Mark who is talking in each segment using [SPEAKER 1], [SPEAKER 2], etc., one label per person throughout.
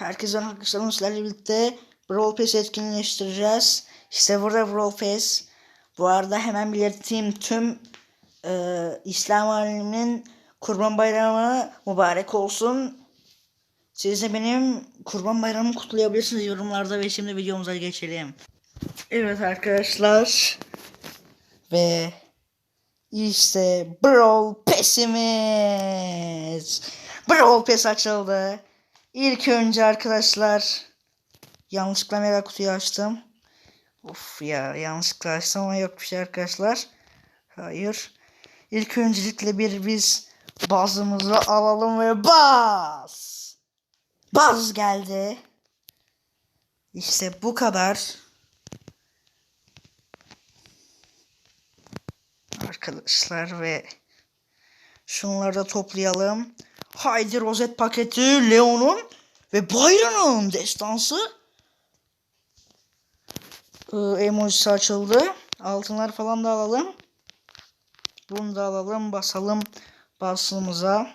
[SPEAKER 1] Herkese arkadaşlarımız sizlerle birlikte Brawl Pass etkinleştireceğiz. İşte burada Brawl. Bu arada hemen belirteyim tüm e, İslam aleminin Kurban Bayramı mübarek olsun. Siz de benim Kurban Bayramımı kutlayabilirsiniz yorumlarda ve şimdi videomuza geçelim. Evet arkadaşlar. Ve işte Brawl Pass'imiz. Brawl Pass açıldı. İlk önce arkadaşlar yanlışlıkla mega kutuyu açtım. Of ya yanlışlıkla açtım ama yok bir şey arkadaşlar. Hayır. İlk öncelikle bir biz bazımızı alalım ve baz. Baz geldi. İşte bu kadar. Arkadaşlar ve şunları da toplayalım. Haydi rozet paketi Leon'un ve Byron'un destansı. Ee, emojisi açıldı. Altınlar falan da alalım. Bunu da alalım. Basalım basımıza.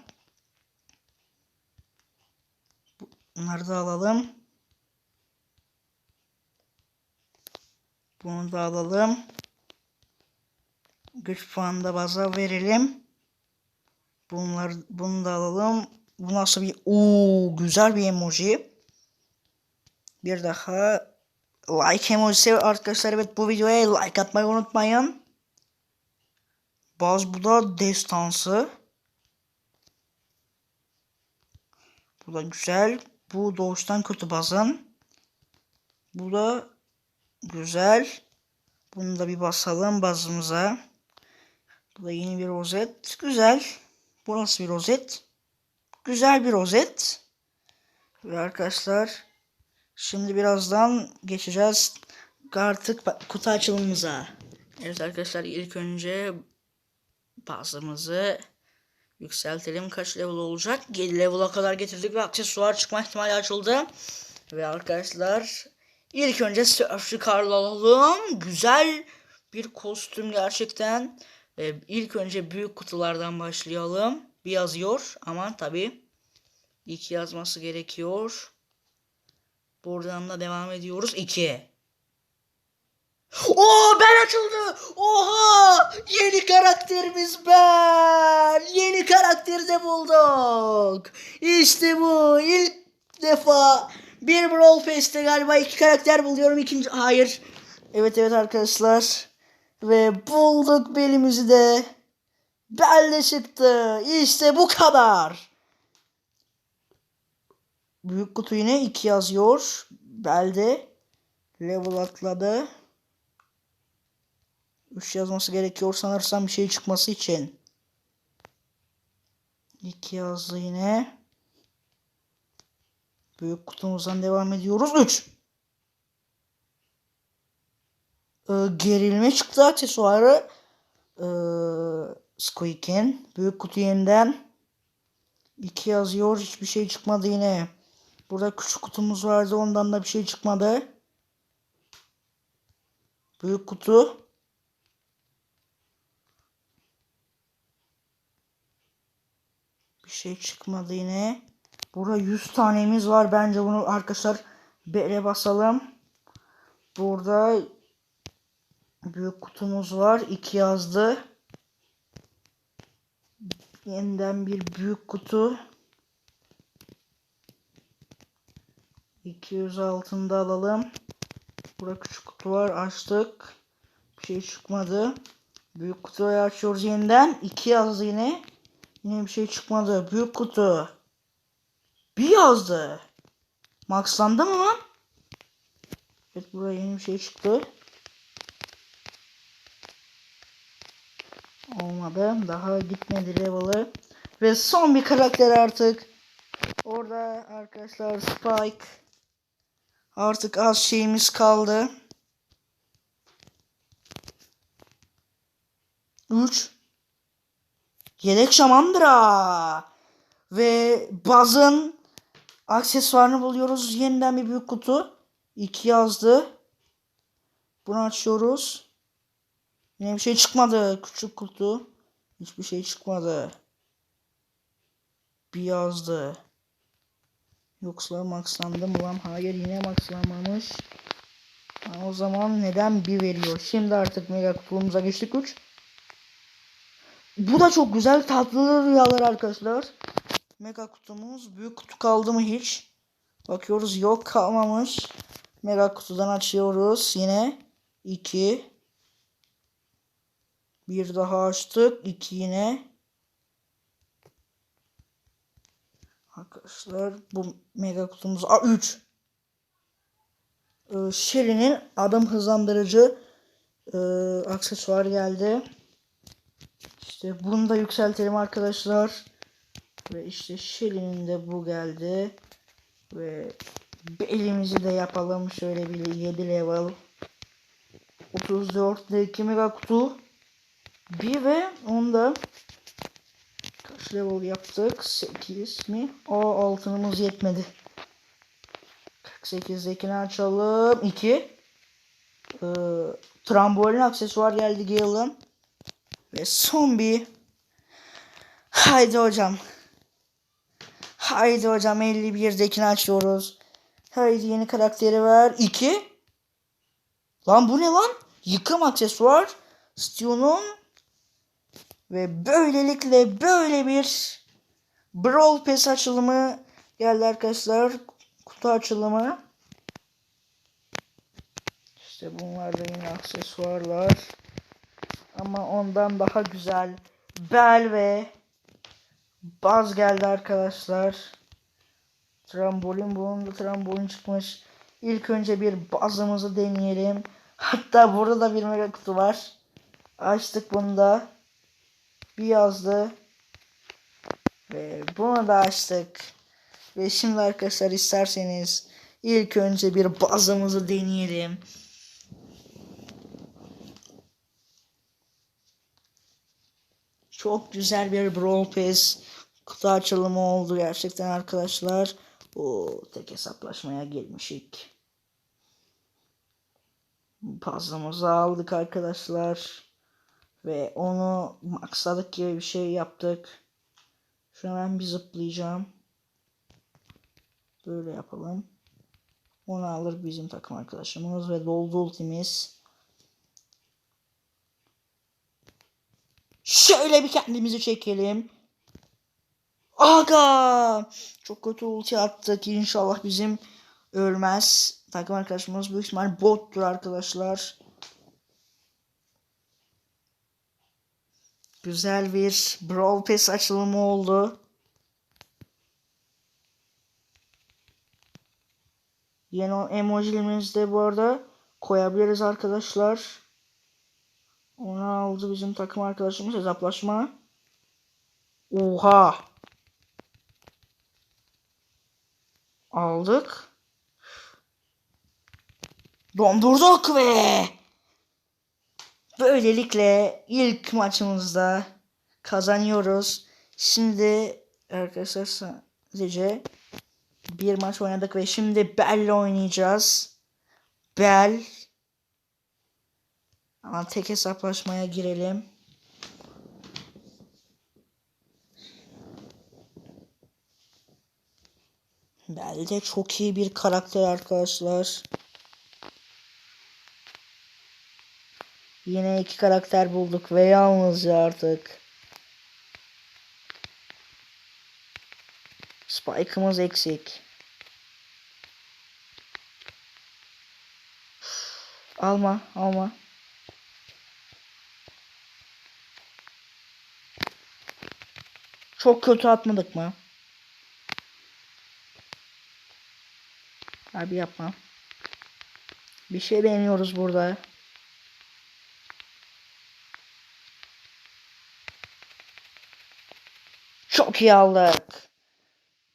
[SPEAKER 1] Bunları da alalım. Bunu da alalım. Güç puanı da baza verelim. Bunlar bunu da alalım. Bu nasıl bir Oo, güzel bir emoji. Bir daha like emojisi arkadaşlar evet bu videoya like atmayı unutmayın. Baz bu da destansı. Bu da güzel. Bu doğuştan kötü bazın. Bu da güzel. Bunu da bir basalım bazımıza. Bu da yeni bir rozet. Güzel. Bu nasıl bir rozet? Güzel bir rozet. Ve arkadaşlar şimdi birazdan geçeceğiz artık kutu açılımımıza. Evet arkadaşlar ilk önce bazımızı yükseltelim. Kaç level olacak? 7 level'a kadar getirdik ve aksesuar çıkma ihtimali açıldı. Ve arkadaşlar ilk önce Surf'ü Karl alalım. Güzel bir kostüm gerçekten. Ve ilk önce büyük kutulardan başlayalım. Bir yazıyor ama tabi iki yazması gerekiyor. Buradan da devam ediyoruz. 2. Oo ben açıldı. Oha! Yeni karakterimiz ben. Yeni karakteri de bulduk. İşte bu. İlk defa bir Brawl Pass'te galiba iki karakter buluyorum. İkinci hayır. Evet evet arkadaşlar. Ve bulduk belimizi de. Bel de çıktı. İşte bu kadar. Büyük kutu yine 2 yazıyor. Belde level atladı. 3 yazması gerekiyor sanırsam bir şey çıkması için. 2 yazdı yine. Büyük kutumuzdan devam ediyoruz. 3. Ee, gerilme çıktı aksesuarı. Ee, Squeak'in. Büyük kutu yeniden. 2 yazıyor. Hiçbir şey çıkmadı yine. Burada küçük kutumuz vardı. Ondan da bir şey çıkmadı. Büyük kutu. Bir şey çıkmadı yine. Burada 100 tanemiz var. Bence bunu arkadaşlar bere basalım. Burada büyük kutumuz var. 2 yazdı. Yeniden bir büyük kutu. 200 altında alalım. Burada küçük kutu var. Açtık. Bir şey çıkmadı. Büyük kutuyu açıyoruz yeniden. 2 yazdı yine. Yine bir şey çıkmadı. Büyük kutu. Bir yazdı. Maxlandı mı lan? Evet buraya yeni bir şey çıktı. Olmadı. Daha gitmedi level'ı. Ve son bir karakter artık. Orada arkadaşlar Spike. Artık az şeyimiz kaldı. 3 Yedek şamandıra. Ve Baz'ın aksesuarını buluyoruz. Yeniden bir büyük kutu. 2 yazdı. Bunu açıyoruz. Yine bir şey çıkmadı. Küçük kutu. Hiçbir şey çıkmadı. Bir yazdı. Yoksa maxlandı mı lan? Hayır yine maxlanmamış. O zaman neden bir veriyor? Şimdi artık mega kutumuza geçtik 3. Bu da çok güzel tatlı rüyalar arkadaşlar. Mega kutumuz. Büyük kutu kaldı mı hiç? Bakıyoruz yok kalmamış. Mega kutudan açıyoruz. Yine 2. Bir daha açtık. 2 yine. Arkadaşlar bu mega kutumuz. Aa 3. Ee, Shelly'nin adım hızlandırıcı e, aksesuar geldi. İşte bunu da yükseltelim arkadaşlar. Ve işte Shelly'nin de bu geldi. Ve elimizi de yapalım. Şöyle bir 7 level. 34 2 mega kutu. Bir ve onda kaç level yaptık? 8 mi? O altınımız yetmedi. 48'dekini açalım. 2. Ee, trambolin aksesuar geldi Gale'ın. Ve son bir. Haydi hocam. Haydi hocam 51'dekini açıyoruz. Haydi yeni karakteri ver. 2. Lan bu ne lan? Yıkım aksesuar. Stu'nun ve böylelikle böyle bir Brawl Pass açılımı geldi arkadaşlar. Kutu açılımı. İşte bunlar da yine aksesuarlar. Ama ondan daha güzel bel ve baz geldi arkadaşlar. Trambolin bunun da trambolin çıkmış. İlk önce bir bazımızı deneyelim. Hatta burada da bir mega kutu var. Açtık bunu da. Bir yazdı. Ve bunu da açtık. Ve şimdi arkadaşlar isterseniz ilk önce bir bazımızı deneyelim. Çok güzel bir Brawl Pass kutu açılımı oldu gerçekten arkadaşlar. O tek hesaplaşmaya gelmişik. Fazlamızı aldık arkadaşlar. Ve onu maksadık gibi bir şey yaptık. Şu an ben bir zıplayacağım. Böyle yapalım. Onu alır bizim takım arkadaşımız ve doldu ultimiz. Şöyle bir kendimizi çekelim. Aga! Çok kötü ulti attık. İnşallah bizim ölmez. Takım arkadaşımız büyük ihtimal bottur arkadaşlar. Güzel bir Brawl Pass açılımı oldu. Yeni emojilerimizi de bu arada koyabiliriz arkadaşlar. Onu aldı bizim takım arkadaşımız hesaplaşma. Oha. Aldık. Dondurduk ve böylelikle ilk maçımızda kazanıyoruz. Şimdi arkadaşlar sadece bir maç oynadık ve şimdi Bell'le oynayacağız. Bell ama tek hesaplaşmaya girelim. Bell de çok iyi bir karakter arkadaşlar. Yine iki karakter bulduk ve yalnızca artık. Spike'ımız eksik. Alma, alma. Çok kötü atmadık mı? Abi yapma. Bir şey beğeniyoruz burada. Çok iyi aldık.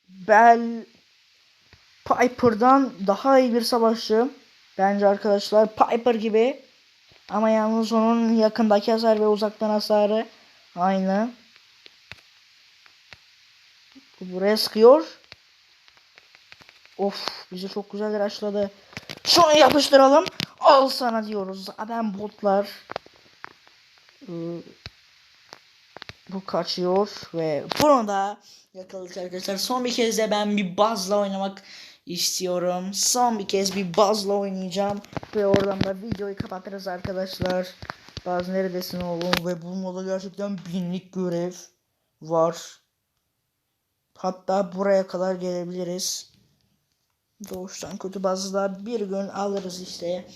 [SPEAKER 1] Bell Piper'dan daha iyi bir savaşçı. Bence arkadaşlar Piper gibi. Ama yalnız onun yakındaki hasar ve uzaktan hasarı aynı. Buraya sıkıyor. Of bizi çok güzel rushladı. Şunu yapıştıralım. Al sana diyoruz. Zaten botlar. Ee, Bu kaçıyor ve bunu da yakaladık arkadaşlar. Son bir kez de ben bir Buzz'la oynamak istiyorum. Son bir kez bir Buzz'la oynayacağım. Ve oradan da videoyu kapatırız arkadaşlar. Buzz neredesin oğlum? Ve bu moda gerçekten binlik görev var. Hatta buraya kadar gelebiliriz. Doğuştan kötü Buzz'la bir gün alırız işte.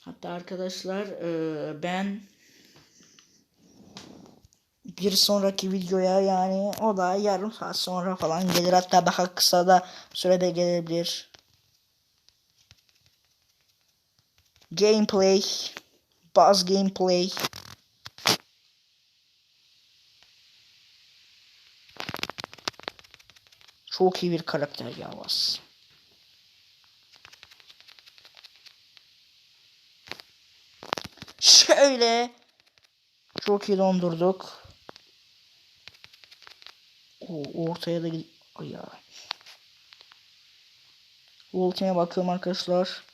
[SPEAKER 1] Hatta arkadaşlar ben bir sonraki videoya yani o da yarım saat sonra falan gelir hatta daha kısa da sürede gelebilir. Gameplay Buzz gameplay Çok iyi bir karakter ya Buzz. Şöyle çok iyi dondurduk. O ortaya da gid- ya. Ultime bakıyorum arkadaşlar.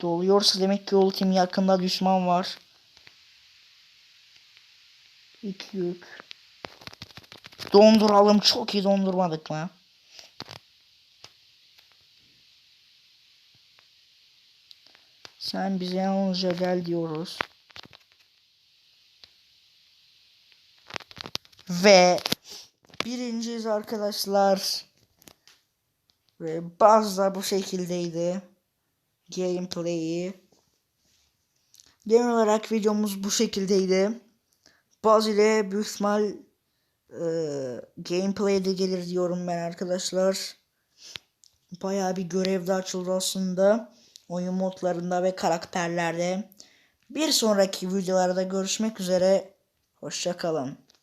[SPEAKER 1] Doluyorsa demek ki ultim yakında düşman var. İki yük. Donduralım. Çok iyi dondurmadık mı? Sen bize yalnızca gel diyoruz. Ve birinciyiz arkadaşlar. Ve bazı da bu şekildeydi. Gameplay'i. Genel olarak videomuz bu şekildeydi. Baz ile büyük ihtimal e, gameplay de gelir diyorum ben arkadaşlar. Bayağı bir görev de açıldı aslında. Oyun modlarında ve karakterlerde. Bir sonraki videolarda görüşmek üzere. Hoşçakalın.